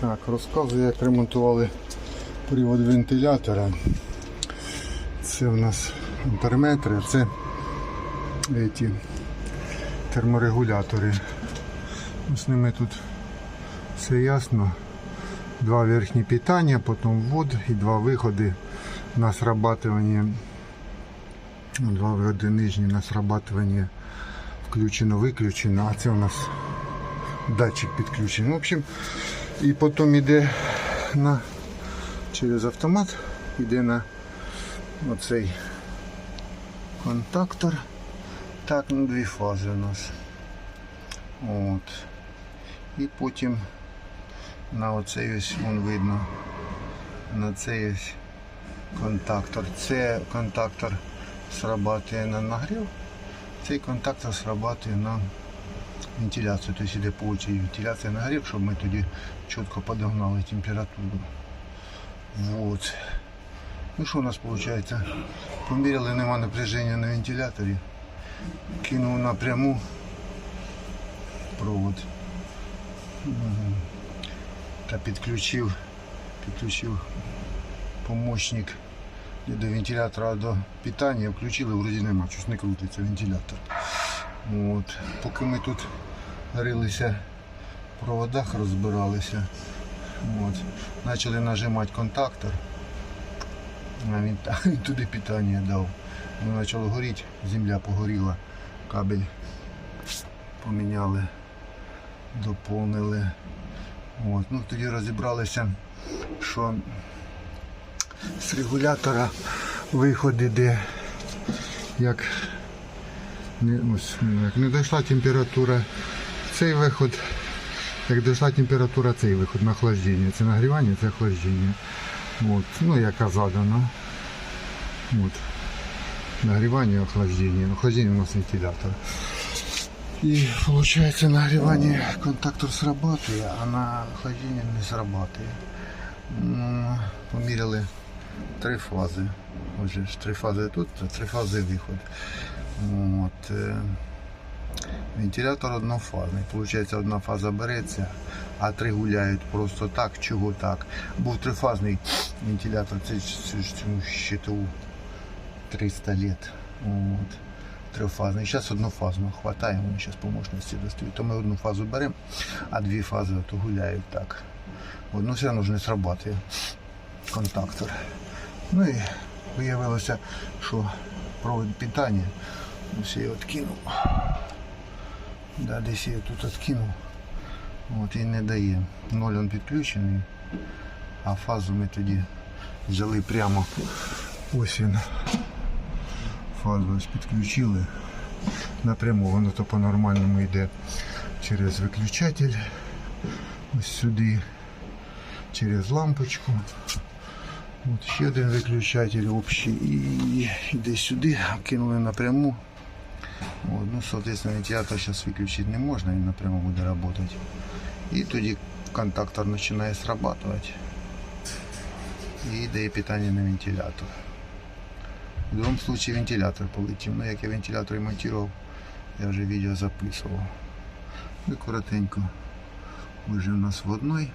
Так, розказую, як ремонтували привод вентилятора. Це у нас амперметри, а це ці терморегулятори. З ними тут все ясно. Два верхні питання, потім ввод і два виходи на срабатывание. Два виходи нижні на срабатывание включено-виключено, а це у нас датчик підключений. В общем, і потім йде на через автомат, йде на оцей контактор. Так, ну дві фази у нас. От. І потім на оцей ось вон видно. На цей ось контактор. Це контактор срабатує на нагрів, цей контактор срабатує на вентиляцію, тобто йде очереді вентиляція нагрів, щоб ми тоді чітко подогнали температуру. Вот. Ну що у нас виходить? Поміряли, нема напряження на вентиляторі. Кинув напряму провод. Та підключив, підключив помощник до вентилятора до питання, включили, вроді нема, щось не крутиться вентилятор. От. Поки ми тут рилися в проводах, розбиралися, от. почали нажимати контактор, а він, та- він туди питання дав. Воно почало горіти, земля погоріла, кабель поміняли, доповнили. От. Ну, тоді розібралися, що з регулятора виход іде, як ось, ну, як не дійшла температура цей виход, як дійшла температура цей виход на охлаждення. Це нагрівання, це охлаждення. От. Ну, яка задана. От. Нагрівання, охлаждення. Охлаждення у нас вентилятор. І виходить нагрівання контактор срабатує, а на охлаждення не срабатує. М, Поміряли три фази. Отже, три фази тут, три фази виход. От. е, Вентилятор однофазний. Получається, одна фаза береться, а три гуляють просто так, чого так. Був трифазний вентилятор, це, цьому щиту 300 лет. От. Трифазний. Зараз однофазно хватає, вони зараз по достають. То ми одну фазу беремо, а дві фази то гуляють так. Одну все одно ж не срабатує контактор. Ну і виявилося, що провод питання ось я відкинув. Да, десь я тут відкинув. От і не дає. Ноль він підключений, а фазу ми тоді взяли прямо. Ось він. Фазу ось підключили. Напряму воно то по-нормальному йде через виключатель. Ось сюди, через лампочку. От ще один виключатель общий і йде сюди, кинули напряму. От, ну, соответственно, вентилятор зараз виключити не можна, він напряму буде працювати. І тоді контактор починає срабатывать. І йде питання на вентилятор. В будь-якому випадку вентилятор полетів. Ну, як я вентилятор ремонтував, я вже відео записував. Ну, коротенько. Вже у нас в одной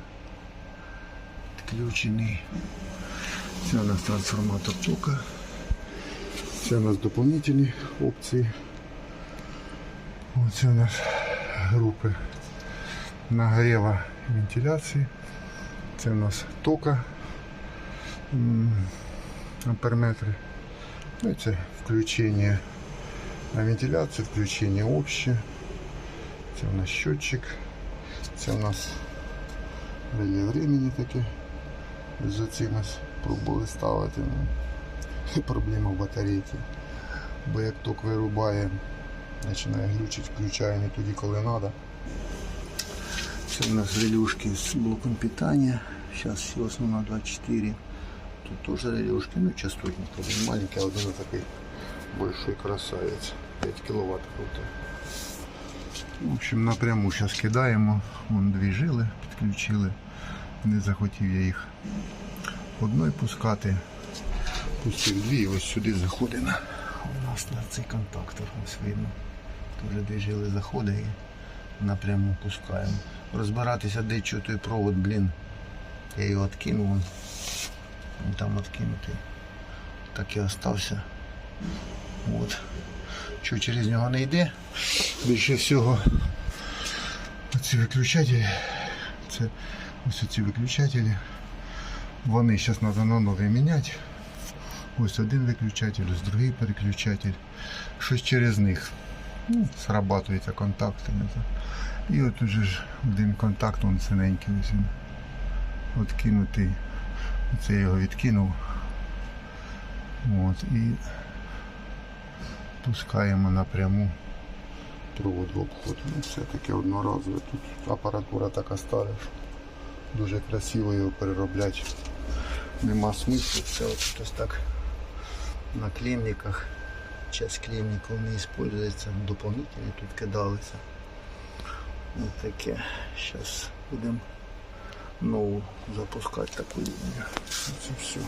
підключений. Це у нас трансформатор тока. Це у нас доповнительні опції. Оце у нас групи нагріва вентиляції. Це у нас тока амперметри. Ну, це включення на вентиляцію, включення обще. Це у нас счетчик. Це у нас реле времени таке. За цим ось пробували ставити. Ну, проблема в батарейці. Бо як ток вирубає, починає глючити, включає не тоді, коли треба. Це у нас релюшки з блоком питання. Зараз все основно 24. Тут теж релюшки, ну частотник один маленький, а один такий большой красавець. 5 кВт круто. В общем, напряму зараз кидаємо. Вон дві жили, підключили. Не захотів я їх одної пускати. Пустив дві і ось сюди заходимо. У нас на цей контактор ось видно. Теж дві жили заходить і напряму пускаємо. Розбиратися, де той провод, блін, Я його. Він він там откинутий. Так і остався. От. Що через нього не йде. Більше всього оці виключателі. Це ось ці виключателі. Вони зараз треба на нові міняти. Ось один виключатель, ось другий переключатель. Щось через них. Ну, срабатуються контакти. І от уже ж один контакт, он синенький ось він. Откинутий. Це я його відкинув. От, і пускаємо напряму провод в обход. Ну, все таке одноразове. Тут апаратура така стара, що дуже красиво його переробляти. Нема смислу. Це от ось так на клемниках. Часть клемників не используется, дополнительно тут кидалися. Ось таке. Зараз будемо нову запускати таку лінію. Це все.